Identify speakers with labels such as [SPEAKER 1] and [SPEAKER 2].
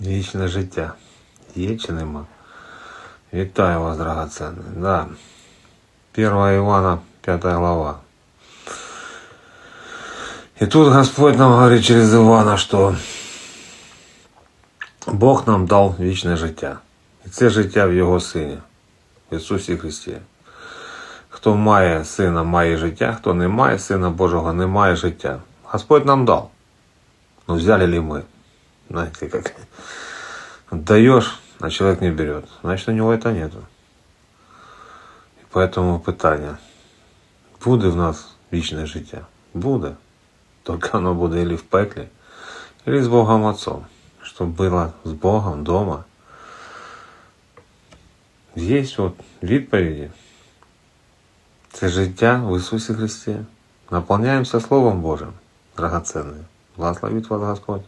[SPEAKER 1] Вічне життя. Є чи нема? Вітаю вас, драгоценний. Да. 1 Ивана, 5 глава. И тут Господь нам говорит через Ивана, что Бог нам дав вічне життя. І це життя в Його Сині, в Ісусі Христі. Хто має сина, має життя, хто не має сина Божого, не має життя. Господь нам дал. Но взяли ли мы? Знаете, как даешь, а человек не берет. Значит, у него это нету. І поэтому питання. Буде в нас вічне життя? Буде. Только оно буде или в пеклі, или з Богом Отцом. Щоб було з Богом дома. Є от відповіді. Це життя в Ісусі Христі. Наповняємося Словом Божим, драгоценним. Благословить вас Господь.